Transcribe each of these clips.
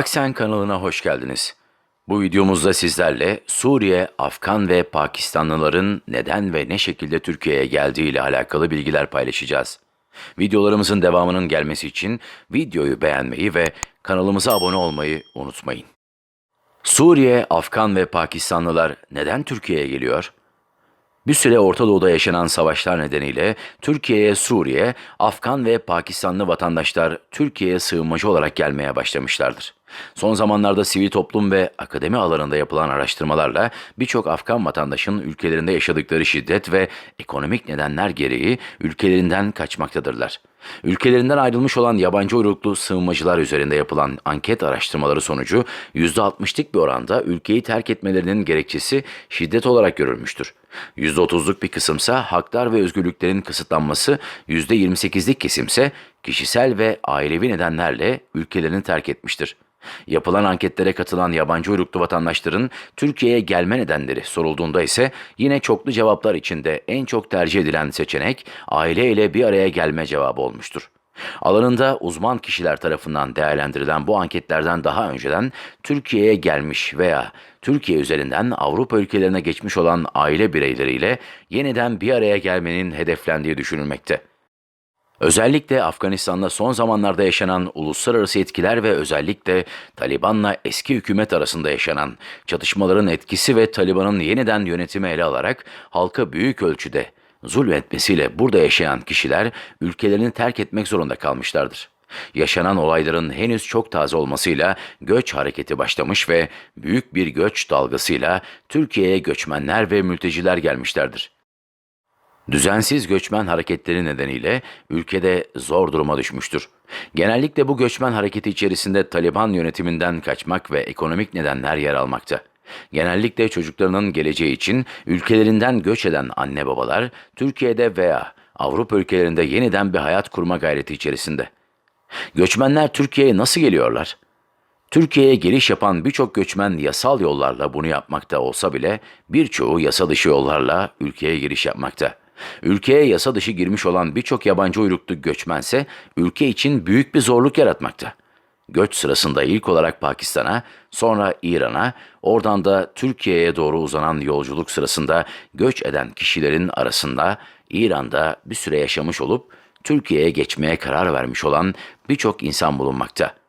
Aksen kanalına hoş geldiniz. Bu videomuzda sizlerle Suriye, Afgan ve Pakistanlıların neden ve ne şekilde Türkiye'ye geldiği ile alakalı bilgiler paylaşacağız. Videolarımızın devamının gelmesi için videoyu beğenmeyi ve kanalımıza abone olmayı unutmayın. Suriye, Afgan ve Pakistanlılar neden Türkiye'ye geliyor? Bir süre Orta Doğu'da yaşanan savaşlar nedeniyle Türkiye'ye Suriye, Afgan ve Pakistanlı vatandaşlar Türkiye'ye sığınmacı olarak gelmeye başlamışlardır. Son zamanlarda sivil toplum ve akademi alanında yapılan araştırmalarla birçok Afgan vatandaşın ülkelerinde yaşadıkları şiddet ve ekonomik nedenler gereği ülkelerinden kaçmaktadırlar. Ülkelerinden ayrılmış olan yabancı uyruklu sığınmacılar üzerinde yapılan anket araştırmaları sonucu %60'lık bir oranda ülkeyi terk etmelerinin gerekçesi şiddet olarak görülmüştür. %30'luk bir kısımsa haklar ve özgürlüklerin kısıtlanması, %28'lik kesimse kişisel ve ailevi nedenlerle ülkelerini terk etmiştir. Yapılan anketlere katılan yabancı uyruklu vatandaşların Türkiye'ye gelme nedenleri sorulduğunda ise yine çoklu cevaplar içinde en çok tercih edilen seçenek aile ile bir araya gelme cevabı olmuştur. Alanında uzman kişiler tarafından değerlendirilen bu anketlerden daha önceden Türkiye'ye gelmiş veya Türkiye üzerinden Avrupa ülkelerine geçmiş olan aile bireyleriyle yeniden bir araya gelmenin hedeflendiği düşünülmekte. Özellikle Afganistan'da son zamanlarda yaşanan uluslararası etkiler ve özellikle Taliban'la eski hükümet arasında yaşanan çatışmaların etkisi ve Taliban'ın yeniden yönetimi ele alarak halka büyük ölçüde zulmetmesiyle burada yaşayan kişiler ülkelerini terk etmek zorunda kalmışlardır. Yaşanan olayların henüz çok taze olmasıyla göç hareketi başlamış ve büyük bir göç dalgasıyla Türkiye'ye göçmenler ve mülteciler gelmişlerdir. Düzensiz göçmen hareketleri nedeniyle ülkede zor duruma düşmüştür. Genellikle bu göçmen hareketi içerisinde Taliban yönetiminden kaçmak ve ekonomik nedenler yer almakta. Genellikle çocuklarının geleceği için ülkelerinden göç eden anne babalar Türkiye'de veya Avrupa ülkelerinde yeniden bir hayat kurma gayreti içerisinde. Göçmenler Türkiye'ye nasıl geliyorlar? Türkiye'ye giriş yapan birçok göçmen yasal yollarla bunu yapmakta olsa bile birçoğu yasa dışı yollarla ülkeye giriş yapmakta. Ülkeye yasa dışı girmiş olan birçok yabancı uyruklu göçmense ülke için büyük bir zorluk yaratmakta. Göç sırasında ilk olarak Pakistan'a, sonra İran'a, oradan da Türkiye'ye doğru uzanan yolculuk sırasında göç eden kişilerin arasında İran'da bir süre yaşamış olup Türkiye'ye geçmeye karar vermiş olan birçok insan bulunmakta.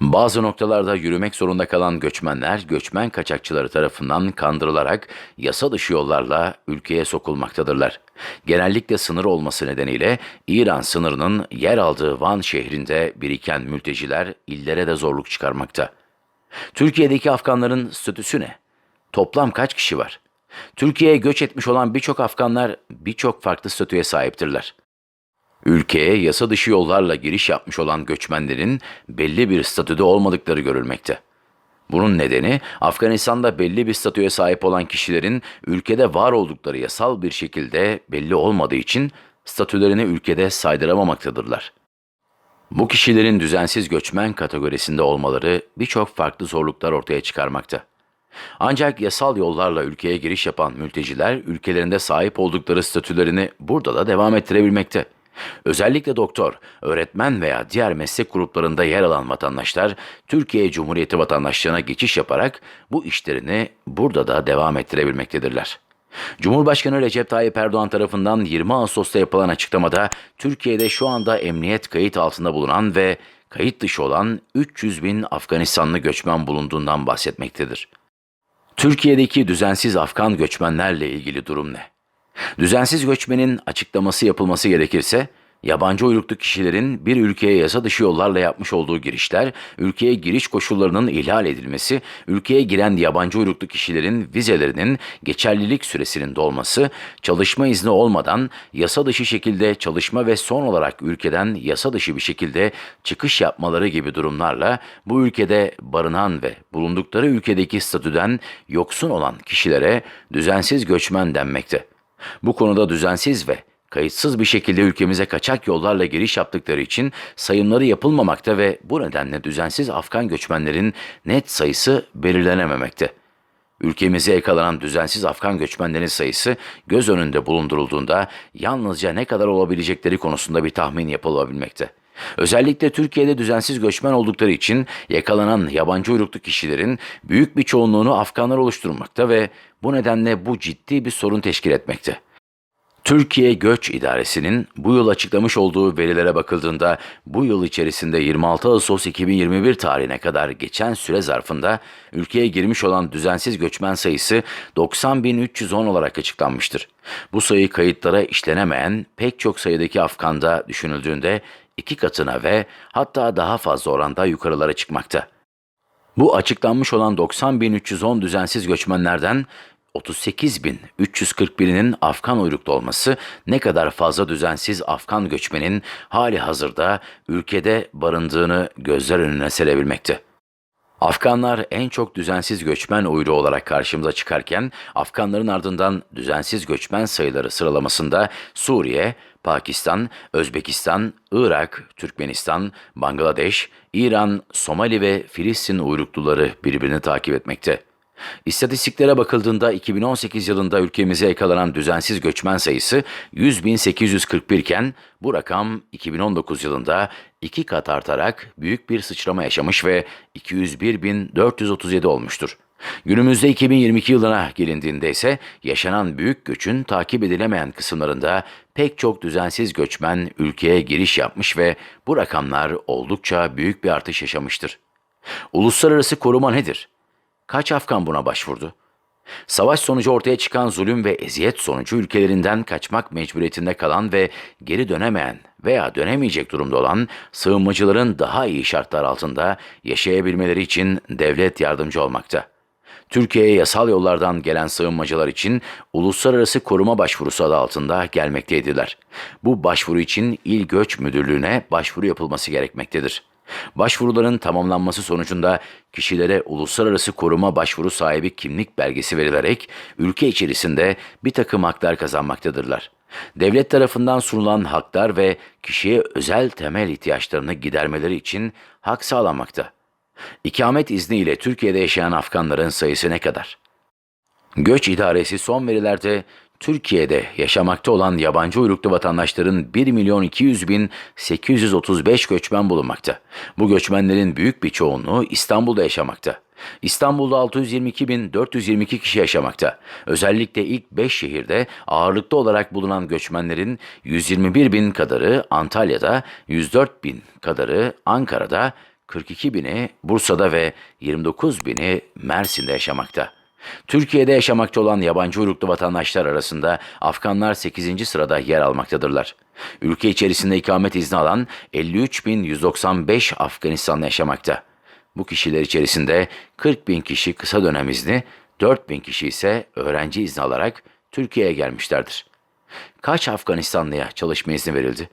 Bazı noktalarda yürümek zorunda kalan göçmenler, göçmen kaçakçıları tarafından kandırılarak yasa dışı yollarla ülkeye sokulmaktadırlar. Genellikle sınır olması nedeniyle İran sınırının yer aldığı Van şehrinde biriken mülteciler illere de zorluk çıkarmakta. Türkiye'deki Afganların statüsü ne? Toplam kaç kişi var? Türkiye'ye göç etmiş olan birçok Afganlar birçok farklı statüye sahiptirler. Ülkeye yasa dışı yollarla giriş yapmış olan göçmenlerin belli bir statüde olmadıkları görülmekte. Bunun nedeni Afganistan'da belli bir statüye sahip olan kişilerin ülkede var oldukları yasal bir şekilde belli olmadığı için statülerini ülkede saydıramaktadırlar. Bu kişilerin düzensiz göçmen kategorisinde olmaları birçok farklı zorluklar ortaya çıkarmakta. Ancak yasal yollarla ülkeye giriş yapan mülteciler ülkelerinde sahip oldukları statülerini burada da devam ettirebilmekte. Özellikle doktor, öğretmen veya diğer meslek gruplarında yer alan vatandaşlar Türkiye Cumhuriyeti vatandaşlığına geçiş yaparak bu işlerini burada da devam ettirebilmektedirler. Cumhurbaşkanı Recep Tayyip Erdoğan tarafından 20 Ağustos'ta yapılan açıklamada Türkiye'de şu anda emniyet kayıt altında bulunan ve kayıt dışı olan 300 bin Afganistanlı göçmen bulunduğundan bahsetmektedir. Türkiye'deki düzensiz Afgan göçmenlerle ilgili durum ne? Düzensiz göçmenin açıklaması yapılması gerekirse, yabancı uyruklu kişilerin bir ülkeye yasa dışı yollarla yapmış olduğu girişler, ülkeye giriş koşullarının ihlal edilmesi, ülkeye giren yabancı uyruklu kişilerin vizelerinin geçerlilik süresinin dolması, çalışma izni olmadan yasa dışı şekilde çalışma ve son olarak ülkeden yasa dışı bir şekilde çıkış yapmaları gibi durumlarla bu ülkede barınan ve bulundukları ülkedeki statüden yoksun olan kişilere düzensiz göçmen denmekte. Bu konuda düzensiz ve kayıtsız bir şekilde ülkemize kaçak yollarla giriş yaptıkları için sayımları yapılmamakta ve bu nedenle düzensiz Afgan göçmenlerin net sayısı belirlenememekte. Ülkemize yakalanan düzensiz Afgan göçmenlerin sayısı göz önünde bulundurulduğunda yalnızca ne kadar olabilecekleri konusunda bir tahmin yapılabilmekte. Özellikle Türkiye'de düzensiz göçmen oldukları için yakalanan yabancı uyruklu kişilerin büyük bir çoğunluğunu Afganlar oluşturmakta ve bu nedenle bu ciddi bir sorun teşkil etmekte. Türkiye Göç İdaresi'nin bu yıl açıklamış olduğu verilere bakıldığında bu yıl içerisinde 26 Ağustos 2021 tarihine kadar geçen süre zarfında ülkeye girmiş olan düzensiz göçmen sayısı 90.310 olarak açıklanmıştır. Bu sayı kayıtlara işlenemeyen pek çok sayıdaki Afgan'da düşünüldüğünde iki katına ve hatta daha fazla oranda yukarılara çıkmakta. Bu açıklanmış olan 90.310 düzensiz göçmenlerden 38.341'inin Afgan uyruklu olması ne kadar fazla düzensiz Afgan göçmenin hali hazırda ülkede barındığını gözler önüne serebilmekte. Afganlar en çok düzensiz göçmen uyruğu olarak karşımıza çıkarken Afganların ardından düzensiz göçmen sayıları sıralamasında Suriye, Pakistan, Özbekistan, Irak, Türkmenistan, Bangladeş, İran, Somali ve Filistin uyrukluları birbirini takip etmekte. İstatistiklere bakıldığında 2018 yılında ülkemize yakalanan düzensiz göçmen sayısı 100.841 iken bu rakam 2019 yılında iki kat artarak büyük bir sıçrama yaşamış ve 201.437 olmuştur. Günümüzde 2022 yılına gelindiğinde ise yaşanan büyük göçün takip edilemeyen kısımlarında pek çok düzensiz göçmen ülkeye giriş yapmış ve bu rakamlar oldukça büyük bir artış yaşamıştır. Uluslararası koruma nedir? Kaç Afgan buna başvurdu? Savaş sonucu ortaya çıkan zulüm ve eziyet sonucu ülkelerinden kaçmak mecburiyetinde kalan ve geri dönemeyen veya dönemeyecek durumda olan sığınmacıların daha iyi şartlar altında yaşayabilmeleri için devlet yardımcı olmakta. Türkiye'ye yasal yollardan gelen sığınmacılar için uluslararası koruma başvurusu adı altında gelmekteydiler. Bu başvuru için İl Göç Müdürlüğü'ne başvuru yapılması gerekmektedir. Başvuruların tamamlanması sonucunda kişilere uluslararası koruma başvuru sahibi kimlik belgesi verilerek ülke içerisinde bir takım haklar kazanmaktadırlar. Devlet tarafından sunulan haklar ve kişiye özel temel ihtiyaçlarını gidermeleri için hak sağlanmakta. İkamet izni ile Türkiye'de yaşayan Afganların sayısı ne kadar? Göç İdaresi son verilerde Türkiye'de yaşamakta olan yabancı uyruklu vatandaşların 1 milyon 200 bin 835 göçmen bulunmakta. Bu göçmenlerin büyük bir çoğunluğu İstanbul'da yaşamakta. İstanbul'da 622 bin 422 kişi yaşamakta. Özellikle ilk 5 şehirde ağırlıklı olarak bulunan göçmenlerin 121 bin kadarı Antalya'da, 104 bin kadarı Ankara'da, 42 bini Bursa'da ve 29 bini Mersin'de yaşamakta. Türkiye'de yaşamakta olan yabancı uyruklu vatandaşlar arasında Afganlar 8. sırada yer almaktadırlar. Ülke içerisinde ikamet izni alan 53.195 Afganistanlı yaşamakta. Bu kişiler içerisinde 40 bin kişi kısa dönem izni, 4 bin kişi ise öğrenci izni alarak Türkiye'ye gelmişlerdir. Kaç Afganistanlıya çalışma izni verildi?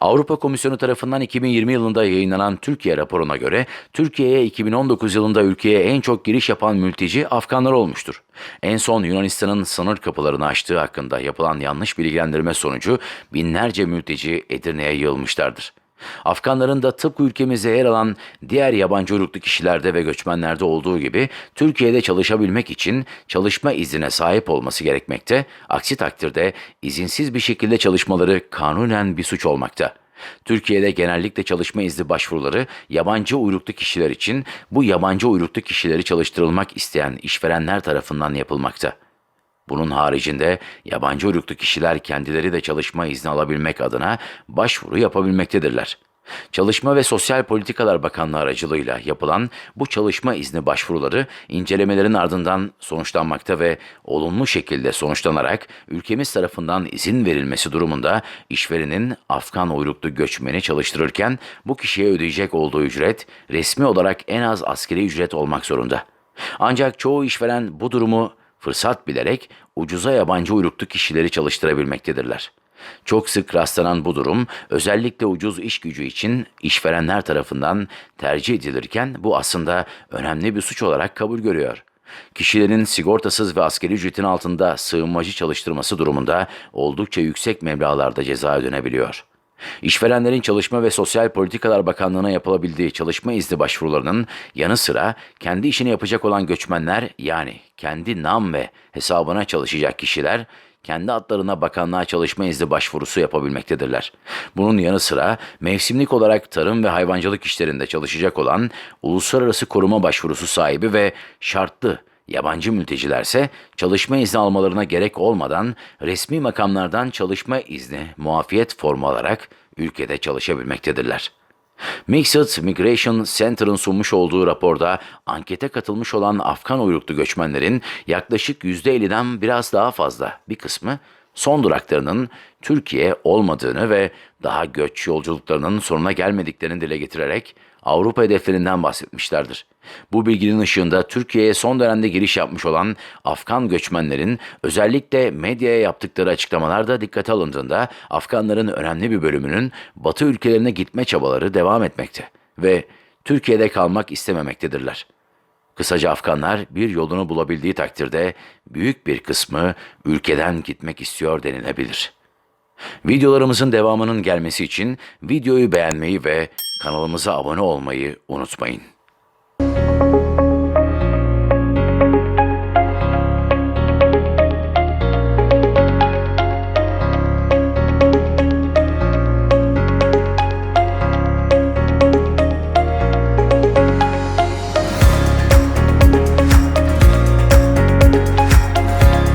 Avrupa Komisyonu tarafından 2020 yılında yayınlanan Türkiye raporuna göre Türkiye'ye 2019 yılında ülkeye en çok giriş yapan mülteci Afganlar olmuştur. En son Yunanistan'ın sınır kapılarını açtığı hakkında yapılan yanlış bilgilendirme sonucu binlerce mülteci Edirne'ye yığılmışlardır. Afganların da tıpkı ülkemizde yer alan diğer yabancı uyruklu kişilerde ve göçmenlerde olduğu gibi Türkiye'de çalışabilmek için çalışma iznine sahip olması gerekmekte, aksi takdirde izinsiz bir şekilde çalışmaları kanunen bir suç olmakta. Türkiye'de genellikle çalışma izni başvuruları yabancı uyruklu kişiler için bu yabancı uyruklu kişileri çalıştırılmak isteyen işverenler tarafından yapılmakta. Bunun haricinde yabancı uyruklu kişiler kendileri de çalışma izni alabilmek adına başvuru yapabilmektedirler. Çalışma ve Sosyal Politikalar Bakanlığı aracılığıyla yapılan bu çalışma izni başvuruları incelemelerin ardından sonuçlanmakta ve olumlu şekilde sonuçlanarak ülkemiz tarafından izin verilmesi durumunda işverenin Afgan uyruklu göçmeni çalıştırırken bu kişiye ödeyecek olduğu ücret resmi olarak en az askeri ücret olmak zorunda. Ancak çoğu işveren bu durumu fırsat bilerek ucuza yabancı uyruklu kişileri çalıştırabilmektedirler. Çok sık rastlanan bu durum özellikle ucuz iş gücü için işverenler tarafından tercih edilirken bu aslında önemli bir suç olarak kabul görüyor. Kişilerin sigortasız ve askeri ücretin altında sığınmacı çalıştırması durumunda oldukça yüksek meblağlarda ceza ödenebiliyor. İşverenlerin Çalışma ve Sosyal Politikalar Bakanlığı'na yapılabildiği çalışma izni başvurularının yanı sıra kendi işini yapacak olan göçmenler yani kendi nam ve hesabına çalışacak kişiler kendi adlarına bakanlığa çalışma izni başvurusu yapabilmektedirler. Bunun yanı sıra mevsimlik olarak tarım ve hayvancılık işlerinde çalışacak olan uluslararası koruma başvurusu sahibi ve şartlı Yabancı mültecilerse çalışma izni almalarına gerek olmadan resmi makamlardan çalışma izni muafiyet formu alarak ülkede çalışabilmektedirler. Mixed Migration Center'ın sunmuş olduğu raporda ankete katılmış olan Afgan uyruklu göçmenlerin yaklaşık %50'den biraz daha fazla bir kısmı son duraklarının Türkiye olmadığını ve daha göç yolculuklarının sonuna gelmediklerini dile getirerek Avrupa hedeflerinden bahsetmişlerdir. Bu bilginin ışığında Türkiye'ye son dönemde giriş yapmış olan Afgan göçmenlerin özellikle medyaya yaptıkları açıklamalarda dikkate alındığında Afganların önemli bir bölümünün Batı ülkelerine gitme çabaları devam etmekte ve Türkiye'de kalmak istememektedirler. Kısaca Afganlar bir yolunu bulabildiği takdirde büyük bir kısmı ülkeden gitmek istiyor denilebilir. Videolarımızın devamının gelmesi için videoyu beğenmeyi ve kanalımıza abone olmayı unutmayın.